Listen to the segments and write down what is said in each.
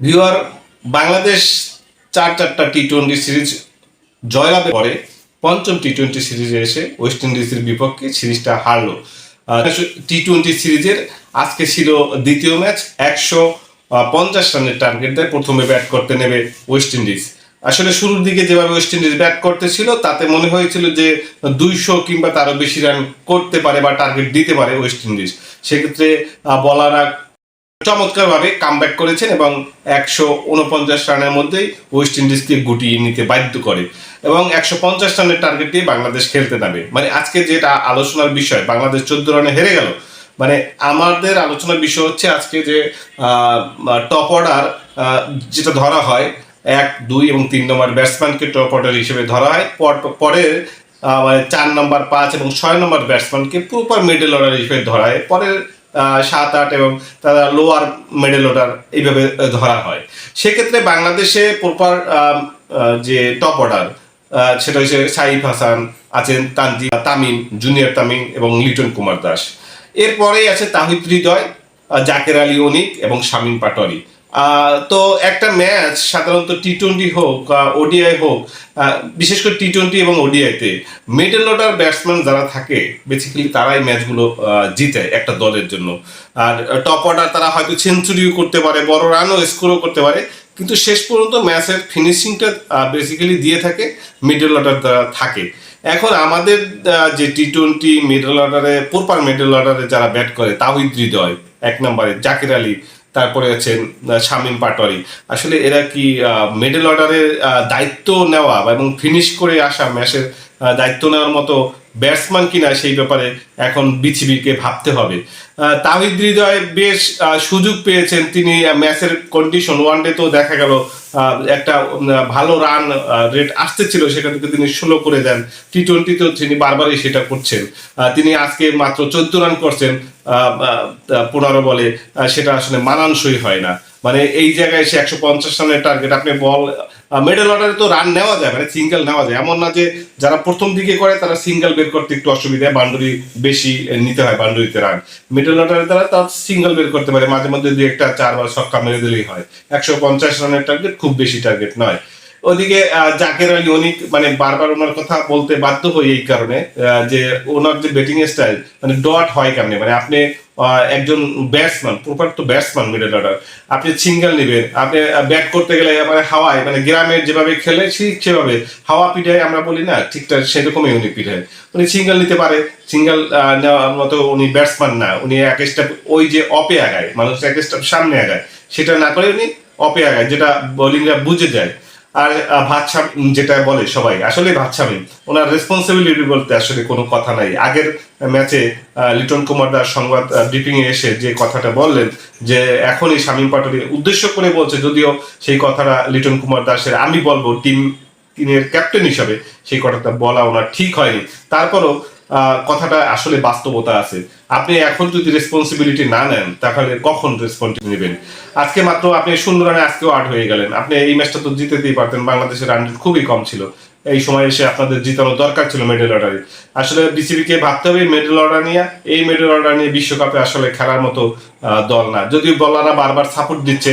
Viewer, Bangladesh চার চারটা T twenty series জয়লাভের পরে পঞ্চম টি টোয়েন্টি সিরিজে এসে ওয়েস্ট ইন্ডিজের বিপক্ষে সিরিজটা হারলো। টি টোয়েন্টি সিরিজের আজকে ছিল দ্বিতীয় ম্যাচ, একশো পঞ্চাশ রানের টার্গেট দেয়। প্রথমে ব্যাট করতে নেবে ওয়েস্ট ইন্ডিজ আসলে শুরুর দিকে যেভাবে ওয়েস্ট ইন্ডিজ ব্যাট করতেছিল তাতে মনে হয়েছিল যে দুইশো কিংবা তারও বেশি রান করতে পারে বা টার্গেট দিতে পারে ওয়েস্ট ইন্ডিজ সেক্ষেত্রে বলাররা চমৎকারভাবে কামব্যাক করেছেন এবং একশো উনপঞ্চাশ রানের মধ্যেই ওয়েস্ট ইন্ডিজকে গুটিয়ে নিতে বাধ্য করে। এবং একশো পঞ্চাশ রানের টার্গেট দিয়ে বাংলাদেশ খেলতে নামে। মানে আজকে যেটা আলোচনার বিষয়, বাংলাদেশ চোদ্দ রানে হেরে গেল। মানে আমাদের আলোচনার বিষয় হচ্ছে আজকে যে টপ অর্ডার যেটা ধরা হয়, এক, দুই এবং তিন নম্বর ব্যাটসম্যানকে টপ অর্ডার হিসেবে ধরা হয়। পর- পরে মানে চার নম্বর পাঁচ এবং ছয় নম্বর ব্যাটসম্যানকে প্রপার মিডল অর্ডার হিসেবে ধরা হয়। পরের সাত, আট এবং তারা লোয়ার মেডেল অর্ডার এইভাবে ধরা হয়। সেক্ষেত্রে বাংলাদেশে প্রপার যে টপ অর্ডার সেটা হচ্ছে সাইফ হাসান আছেন তানজি তামিম, জুনিয়র তামিম এবং লিটন কুমার দাস। এরপরেই আছে তাহিদ হৃদয় জাকের আলী অনিক এবং শামীম পাটোয়ারি। তো একটা ম্যাচ সাধারণত টি টোয়েন্টি হোক ওডিআই হোক বিশেষ করে টি টোয়েন্টি এবং ওডিআইতে মিডল অর্ডার ব্যাটসম্যান যারা থাকে বেসিক্যালি তারাই ম্যাচগুলো জিতে একটা দলের জন্য। আর টপ অর্ডার তারা হয়তো সেঞ্চুরিও করতে পারে, বড় রানও স্কোরও করতে পারে, কিন্তু শেষ পর্যন্ত ম্যাচের ফিনিশিংটা বেসিক্যালি দিয়ে থাকে মিডল অর্ডার থাকে। এখন আমাদের যে টি টোয়েন্টি মিডল অর্ডারে প্রপার মিডল অর্ডারে যারা ব্যাট করে তাহিদ হৃদয়, এক নম্বরে জাকির আলী। তারপরে আছেন শামীম পাটোয়ারি। আসলে এরা কি মেডেল অর্ডারের দায়িত্ব নেওয়া এবং ফিনিশ করে আসা ম্যাচের দায়িত্ব নেওয়ার মতো ব্যাটসম্যান কিনা সেই ব্যাপারে এখন বিসিবিকে ভাবতে হবে। তাহিদ হৃদয় বেশ সুযোগ পেয়েছেন। তিনি ম্যাচের কন্ডিশন ওয়ানডে তো দেখা গেল একটা ভালো রান রেট আসতে ছিল, সেখান থেকে তিনি ষোলো করে দেন। টি টোয়েন্টিতেও তিনি বারবারই সেটা করছেন। তিনি আজকে মাত্র চোদ্দ রান করছেন পনেরো বলে সেটা আসলে মানানসই হয় না। মানে এই জায়গায় এসে একশো পঞ্চাশ রানের টার্গেট আপনি বল মিডল অর্ডারে তো রান নেওয়া যায় মানে সিঙ্গেল নেওয়া যায়। এমন না যে যারা প্রথম দিকে করে, তারা সিঙ্গেল বের করতে একটু অসুবিধা বাউন্ডারি বেশি নিতে হয় বাউন্ডারিতে রান মিডল অর্ডারে তারা তার সিঙ্গেল বের করতে পারে, মাঝে মধ্যে দুই একটা, চারবার ছক্কা মেরে দিলেই হয়। একশো পঞ্চাশ রানের টার্গেট খুব বেশি টার্গেট নয়। ওদিকে জাকের আলী অনিক মানে বারবার ওনার কথা বলতে বাধ্য হই এই কারণে যে ওনার যে ব্যাটিং স্টাইল মানে ডট হয় কেমনে? মানে আপনি একজন ব্যাটসম্যান প্রপার তো ব্যাটসম্যান মিডল অর্ডার আপনি সিঙ্গেল নেবেন, আপনি ব্যাট করতে গেলে মানে হাওয়ায় মানে গ্রামে যেভাবে খেলে ঠিক সেভাবে। হাওয়া পিঠায় আমরা বলি না ঠিকঠাক সেরকমই উনি পিঠায় উনি সিঙ্গেল নিতে পারে সিঙ্গেল নেওয়ার মতো উনি ব্যাটসম্যান না। উনি এক স্টেপ ওই যে অপে আগায় মানুষ এক স্টেপ সামনে আগায়। সেটা না করে উনি অপে আগায়, যেটা বোলিংরা বুঝে যায়। আর আহ, ভাতসা যেটা বলে সবাই আসলে ভাতসামি ওনার রেসপন্সিবিলিটি বলতে আসলে কোনো কথা নাই। আগের ম্যাচে লিটন কুমার দাস সংবাদ ব্রিফিং এ এসে যে কথাটা বললেন যে এখনই শামীম পাটোয়ারি উদ্দেশ্য করে বলছে যদিও সেই কথাটা লিটন কুমার দাসের আমি বলব টিম টিমের ক্যাপ্টেন হিসাবে সেই কথাটা বলা ওনার ঠিক হয়নি। তারপরও কথাটা আসলে বাস্তবতা আছে। আপনি এখন যদি রেসপন্সিবিলিটি না নেন তাহলে কখন রেসপন্সিবিলিটি নেবেন? আজকে মাত্র আপনি শূন্য রানে আজকেও আট হয়ে গেলেন। আপনি এই ম্যাচটা তো জিতেতেই পারতেন বাংলাদেশের রান খুবই কম ছিল। এই সময় এসে আপনাদের জিতানো দরকার ছিল মিডল অর্ডারে আসলে বিসিবিকে ভাবতে হবে মেডেল অর্ডার নিয়ে এই মেডেল অর্ডার নিয়ে বিশ্বকাপে আসলে খেলার মতো দল না। যদিও বলাররা বারবার সাপোর্ট দিচ্ছে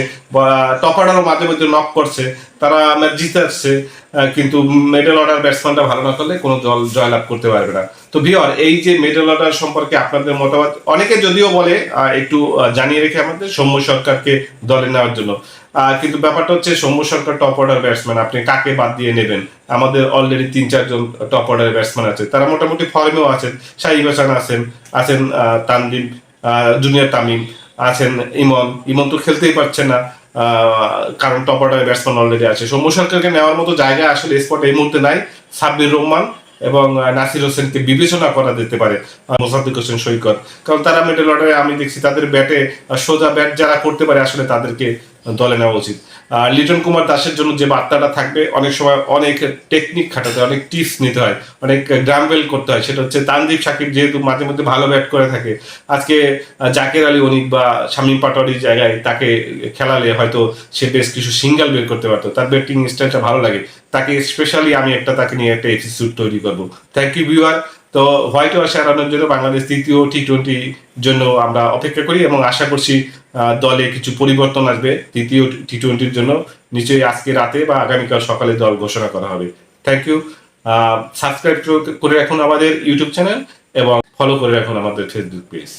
টপ অর্ডারও মাঝে মধ্যে নক করছে তারা ম্যাচ জিতে আসছে আহ, কিন্তু মেডেল অর্ডার ব্যাটসম্যানটা ভালো না করলে কোনো দল জয়লাভ করতে পারবে না। তো ভিওর এই যে মিডল অর্ডার সম্পর্কে আপনাদের মতামত, অনেকে যদিও বলে একটু জানিয়ে রেখে আমাদের সৌম্য সরকারকে দলে নেওয়ার জন্য। কিন্তু ব্যাপারটা হচ্ছে Soumya Sarkar top order batsman আপনি কাকে বাদ দিয়ে নেবেন? আমাদের অলরেডি তিন চারজন টপ অর্ডার ব্যাটসম্যান আছে। তারা মোটামুটি ফর্মেও আছেন। শাহিব হাসান আছেন আছেন তানজিম জুনিয়র তামিম, আছেন ইমন। ইমন তো খেলতেই পারছে না কারণ টপ অর্ডার ব্যাটসম্যান অলরেডি আছে। সৌম্য সরকারকে নেওয়ার মতো জায়গা আসলে স্পট এই মুহূর্তে নাই। সাব্বির রহমান এবং নাসির হোসেনকে বিবেচনা করা যেতে পারে মোসাদ্দিক হোসেন সৈকত। কারণ তারা মিডল অর্ডারে, আমি দেখছি, তাদের ব্যাটে সোজা ব্যাট যারা করতে পারে, আসলে তাদেরকে দলে নেওয়া উচিত। আর লিটন কুমার দাসের জন্য যে বার্তাটা থাকবে, অনেক সময় অনেক টেকনিক খাটাতে অনেক টিপস নিতে হয়, অনেক গ্রামবেল করতে হয়, সেটা হচ্ছে তানদীপ সাকিব যেহেতু মাঝে মধ্যে ভালো ব্যাট করে থাকে, আজকে জাকের আলী অনিক বা শামীম পাটোয়ারির জায়গায় তাকে খেলালে হয়তো সে বেশ কিছু সিঙ্গেল বের করতে পারতো, তার ব্যাটিং স্টাইলটা ভালো লাগে। তাকে স্পেশালি আমি একটা, তাকে নিয়ে একটা এপিসোড তৈরি করব। থ্যাংক ইউ ভিউয়ার তো হোয়াইট ওয়াশ এড়ানোর জন্য বাংলাদেশ তৃতীয় টি টোয়েন্টি জন্য আমরা অপেক্ষা করি এবং আশা করছি দলে কিছু পরিবর্তন আসবে তৃতীয় টি টোয়েন্টির জন্য। নিশ্চয়ই আজকে রাতে বা আগামীকাল সকালে দল ঘোষণা করা হবে। থ্যাংক ইউ সাবস্ক্রাইব করে রাখুন আমাদের ইউটিউব চ্যানেল এবং ফলো করে রাখুন আমাদের ফেসবুক পেজ